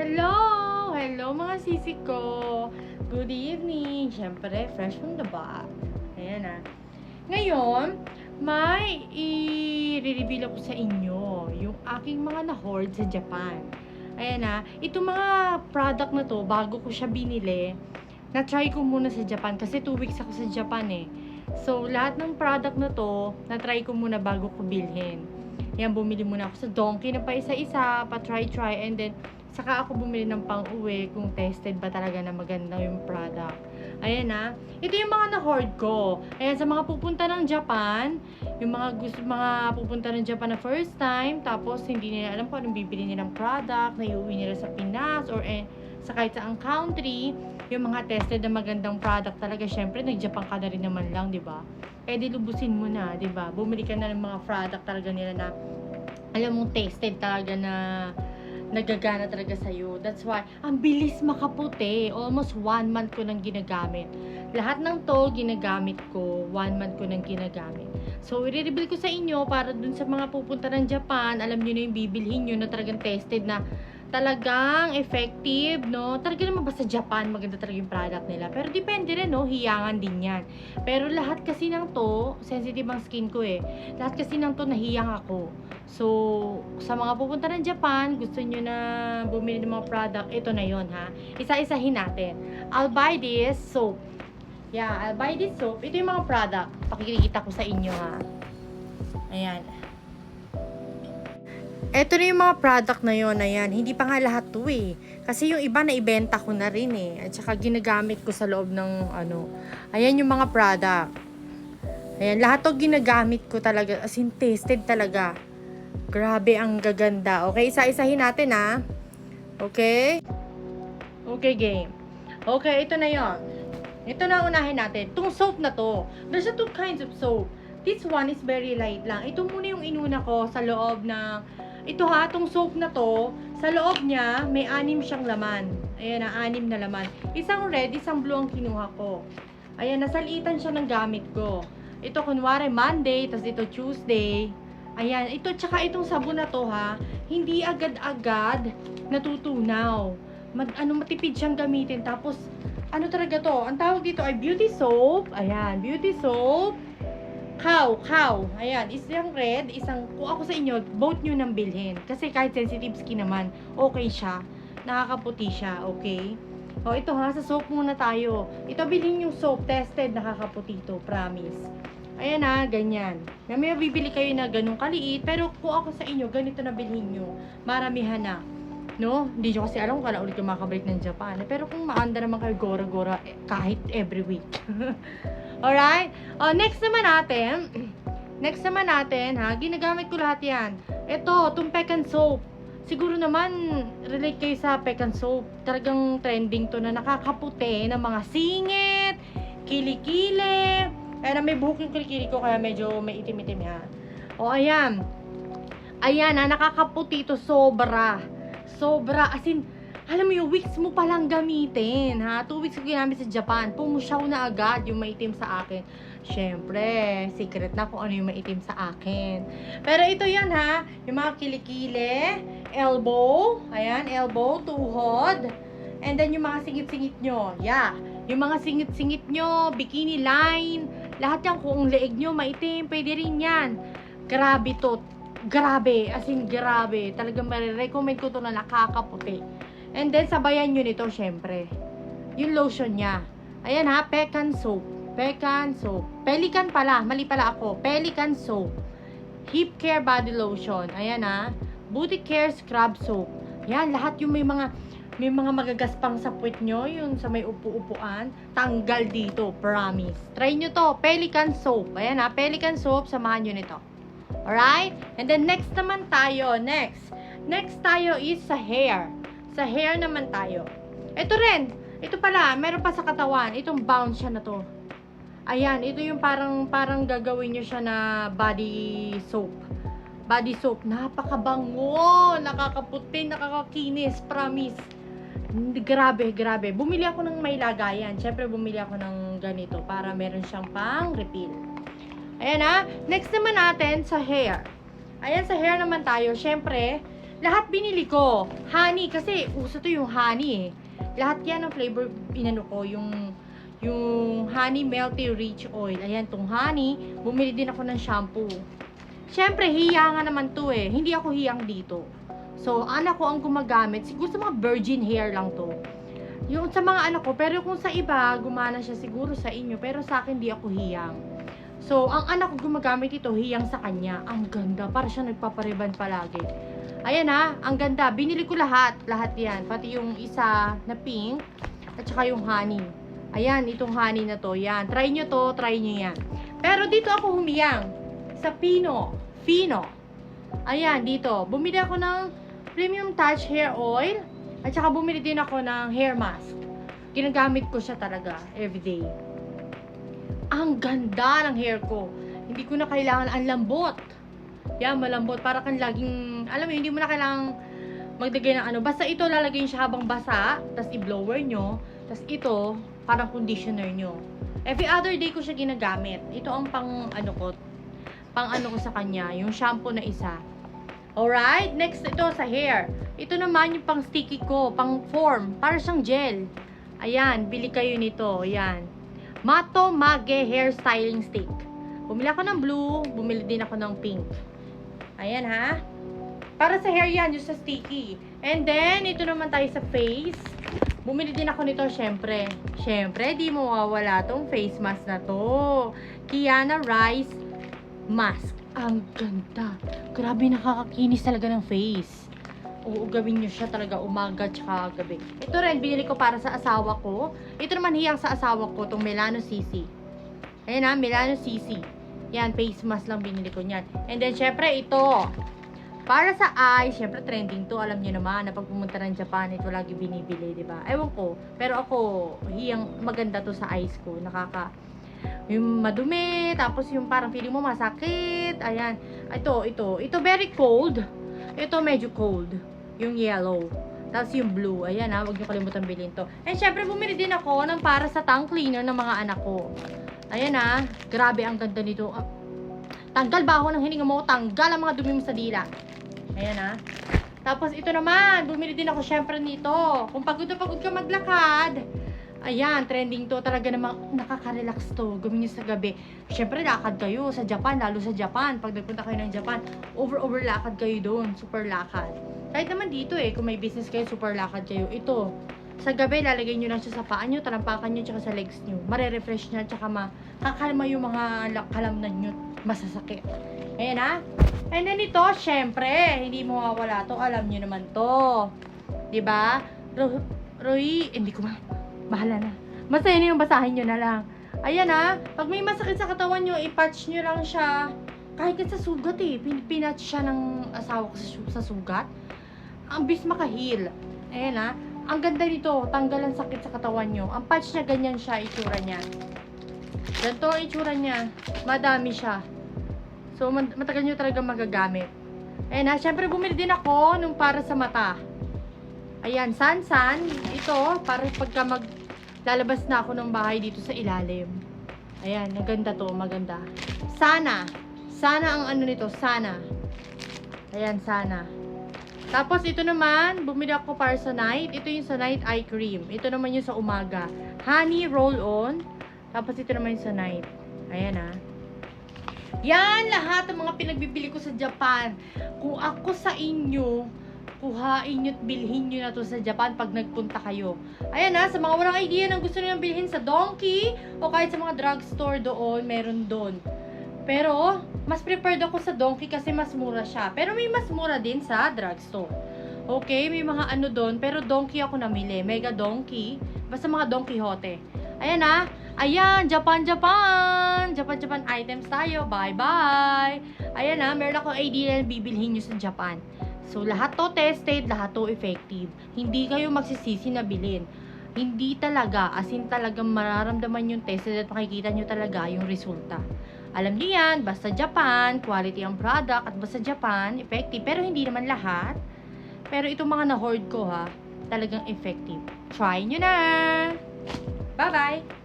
Hello! Hello mga sisi ko! Good evening! Siyempre, fresh from the box. Ayan ah. Ngayon, may i-reveal ako sa inyo yung aking mga na-hoard sa Japan. Ayan ah. Itong mga product na to, bago ko siya binili, na-try ko muna sa Japan kasi 2 weeks ako sa Japan eh. So, lahat ng product na to, na-try ko muna bago ko bilhin. Yan, bumili muna ako sa Donkey na pa isa-isa, pa try-try, and then, saka ako bumili ng pang-uwi kung tested ba talaga na maganda yung product. Ayan na. Ito yung mga na-hoard ko. Ayan, sa mga pupunta ng Japan, yung mga gusto, mga pupunta ng Japan na first time, tapos hindi nila alam kung anong bibili nilang product, na iuwi nila sa Pinas, or eh, sa kahit saang country, yung mga tested na magandang product talaga, syempre, nag-Japan ka na rin naman lang, di ba? Eh, di lubusin mo na, di ba? Bumili ka na ng mga product talaga nila na, alam mong tasted talaga na nagagana talaga sa'yo. That's why, ang bilis makaputi. Almost one month ko nang ginagamit. Lahat ng to, ginagamit ko. One month ko nang ginagamit. So, i-reveal ko sa inyo para dun sa mga pupunta ng Japan, alam nyo na yung bibilhin nyo na talagang tested na talagang effective, no? Talaga naman ba sa Japan, maganda talaga yung product nila. Pero depende rin, no? Hiyangan din yan. Pero lahat kasi ng to, sensitive ang skin ko eh. Lahat kasi ng to, nahiyang ako. So, sa mga pupunta ng Japan, gusto nyo na bumili ng mga product, ito na yon ha. Isa-isahin natin. I'll buy this soap. Yeah, I'll buy this soap. Ito yung mga product. Pakikita ko sa inyo ha. Ayan. Ito na yung mga product na yon ayan. Hindi pa nga lahat to eh. Kasi yung iba na ibenta ko na rin eh. At saka ginagamit ko sa loob ng ano. Ayan yung mga product. Ayan, lahat to ginagamit ko talaga. As in, tested talaga. Grabe ang gaganda. Okay, isa-isahin natin ha. Okay? Okay, game. Okay, ito na yon. Ito na unahin natin. Itong soap na to. There's two kinds of soap. This one is very light lang. Ito muna yung inuna ko sa loob ng... Ito ha, itong soap na to, sa loob niya, may anim siyang laman. Ayan na, anim na laman. Isang red, isang blue ang kinuha ko. Ayan, nasalitan siya ng gamit ko. Ito, kunwari, Monday, tapos ito, Tuesday. Ayan, ito, tsaka itong sabon na to ha, hindi agad-agad natutunaw. Mag, ano, matipid siyang gamitin. Tapos, ano talaga to? Ang tawag dito ay beauty soap. Ayan, beauty soap. Cow, cow. Ayan, isang red, isang, kung ako sa inyo, both nyo nang bilhin. Kasi kahit sensitive skin naman, okay siya. Nakakaputi siya, okay? O, ito ha, sa soap muna tayo. Ito, bilhin yung soap, tested, nakakaputi to, promise. Ayan ha, ganyan. May bibili kayo na ganun kaliit, pero kung ako sa inyo, ganito na bilhin nyo. Maramihan na. No? Hindi nyo kasi alam kung kailan ulit kayo makabalik ng Japan. Pero kung maanda naman kayo gora-gora eh, kahit every week. Alright? Oh, next naman natin, next naman natin, ha, ginagamit ko lahat yan. Ito, itong Pecan Soap. Siguro naman, relate kayo sa Pecan Soap. Talagang trending to na nakakaputi ng mga singit, kilikili. Kaya na may buhok yung kilikili ko, kaya medyo may itim-itim ha. O, ayan. Ayan ha, nakakaputi to sobra. Sobra, as in, alam mo yung weeks mo palang gamitin, ha? Two weeks ko ginamit sa Japan. Pumusyaw na agad yung maitim sa akin. Siyempre, secret na kung ano yung maitim sa akin. Pero ito yan, ha? Yung mga kilikili, elbow, ayan, elbow, tuhod, and then yung mga singit-singit nyo. Yeah. Yung mga singit-singit nyo, bikini line, lahat yan, kung leeg nyo maitim, pwede rin yan. Grabe to. Grabe, as in grabe. Talagang marirecommend ko to na nakakaputi. And then, sabayan nyo nito, syempre. Yung lotion niya. Ayan ha, Pecan Soap. Pecan Soap. Pelican pala. Mali pala ako. Pelican Soap. Hip Care Body Lotion. Ayan ha. Booty Care Scrub Soap. Yan, lahat yung may mga may mga magagaspang sa puwet nyo, yung sa may upu-upuan, tanggal dito, promise. Try nyo to, Pelican Soap. Ayan ha, Pelican Soap, samahan nyo nito. Alright? And then next naman tayo, next. Next tayo is sa hair. Sa hair naman tayo. Ito rin. Ito pala, meron pa sa katawan. Itong bounce siya na to. Ayan, ito yung parang parang gagawin nyo siya na body soap. Body soap. Napakabango. Nakakaputi, nakakakinis. Promise. Grabe, grabe. Bumili ako ng may lagayan. Siyempre, bumili ako ng ganito para meron siyang pang refill. Ayan ha. Next naman natin sa hair. Ayan, sa hair naman tayo. Siyempre, lahat binili ko. Honey, kasi uso to yung honey eh. Lahat yan ng flavor inano ko, yung yung honey melty rich oil. Ayan, tong honey. Bumili din ako ng shampoo. Siyempre, hiyangan naman to eh. Hindi ako hiyang dito. So, anak ko ang gumagamit. Siguro sa mga virgin hair lang to. Yung sa mga anak ko, pero kung sa iba, gumana siya siguro sa inyo. Pero sa akin, di ako hiyang. So, ang anak ko gumagamit ito, hiyang sa kanya. Ang ganda. Para siya nagpapariban palagi. Ayan ha, ang ganda. Binili ko lahat. Lahat yan. Pati yung isa na pink. At saka yung honey. Ayan, itong honey na to. Yan. Try nyo to. Try nyo yan. Pero dito ako humiyang. Sa Pino. Fino. Ayan, dito. Bumili ako ng Premium Touch Hair Oil. At saka bumili din ako ng hair mask. Ginagamit ko siya talaga everyday. Ang ganda ng hair ko. Hindi ko na kailangan ang lambot. Yan, malambot. Para kang laging, alam mo, hindi mo na kailangang magdagay ng ano. Basta ito, lalagay siya habang basa. Tapos i-blower nyo. Tapos ito, parang conditioner nyo. Every other day ko siya ginagamit. Ito ang pang, ano ko, pang ano ko sa kanya. Yung shampoo na isa. Alright? Next, ito sa hair. Ito naman yung pang sticky ko, pang form. Para siyang gel. Ayan, bili kayo nito. Ayan. Mato Mage Hair Styling Stick. Bumili ako ng blue, bumili din ako ng pink. Ayan ha. Para sa hair yan, yung sa sticky. And then, ito naman tayo sa face. Bumili din ako nito, syempre. Syempre, di mawawala tong face mask na to. Kiana Rice Mask. Ang ganda. Grabe, nakakakinis talaga ng face. Oo, gawin nyo siya talaga umaga tsaka gabi. Ito rin, binili ko para sa asawa ko. Ito naman hiyang sa asawa ko, tong Melano CC. Ayan na, Melano CC. Yan, face mask lang binili ko niyan. And then, syempre, ito. Para sa eyes, syempre trending to. Alam niyo naman na pag pumunta ng Japan, ito lagi binibili, di ba? Ewan ko. Pero ako, hiyang maganda to sa eyes ko. Nakaka, yung madumi, tapos yung parang feeling mo masakit. Ayan. Ito, ito. Ito very cold. Ito medyo cold. Yung yellow. Tapos yung blue. Ayan ha, huwag niyo kalimutan bilhin to. And syempre, bumili din ako ng para sa tongue cleaner ng mga anak ko. Ayan ha, grabe ang ganda nito. Ah, Tanggal baho ng hininga mo, tanggal ang mga dumi mo sa dila. Ayan ha. Tapos ito naman, bumili din ako syempre nito. Kung pagod na pagod ka maglakad, ayan, trending to. Talaga namang nakaka-relax to. Gawin nyo sa gabi. Syempre, lakad kayo sa Japan, lalo sa Japan. Pag nagpunta kayo ng Japan, over-over lakad kayo doon. Super lakad. Kahit naman dito eh, kung may business kayo, super lakad kayo. Ito, sa gabi, lalagay nyo lang siya sa paa nyo, talampakan nyo, tsaka sa legs nyo. Mare-refresh niya, tsaka makakalma yung mga la- kalamnan nyo, masasakit. Ayan ha. And then ito, syempre, hindi mo mawawala to. Alam nyo naman to. 'Di ba? Ro Roy, hindi ko ma... Bahala na. Basta yun yung basahin nyo na lang. Ayan ha. Pag may masakit sa katawan nyo, ipatch nyo lang siya. Kahit sa sugat eh. Pin pinatch siya ng asawa ko sa, sa sugat. Ang bis makahil. Ayan ha. Ang ganda nito, tanggal ang sakit sa katawan nyo. Ang patch niya, ganyan siya, itsura niya. Ganito ang itsura niya. Madami siya. So, mat- matagal nyo talaga magagamit. Ayan ha, syempre bumili din ako nung para sa mata. Ayan, Sansan. Ito, para pagka mag lalabas na ako ng bahay dito sa ilalim. Ayan, maganda to, maganda. Sana. Sana ang ano nito, sana. Ayan, sana. Tapos ito naman, bumili ako para sa night. Ito yung sa night eye cream. Ito naman yung sa umaga. Honey roll-on. Tapos ito naman yung sa night. Ayan ah. Yan lahat ng mga pinagbibili ko sa Japan. Kung ako sa inyo, kuhain nyo at bilhin nyo na to sa Japan pag nagpunta kayo. Ayan na, sa mga walang idea ng gusto nyo bilhin sa Donkey o kahit sa mga drugstore doon, meron doon. Pero, mas prepared ako sa Donkey kasi mas mura siya. Pero may mas mura din sa drugstore. Okay, may mga ano doon, pero Donkey ako namili. Mega Donkey. Basta mga Don Quixote. Ayan na. Ayan, Japan, Japan. Japan, Japan items tayo. Bye-bye. Ayan na, meron akong idea na bibilhin nyo sa Japan. So, lahat to tested, lahat to effective. Hindi kayo magsisisi na bilhin. Hindi talaga, as in talagang mararamdaman yung tested at makikita nyo talaga yung resulta. Alam niyo yan, basta Japan, quality ang product, at basta Japan, effective. Pero hindi naman lahat. Pero itong mga na-hoard ko ha, talagang effective. Try nyo na! Bye-bye!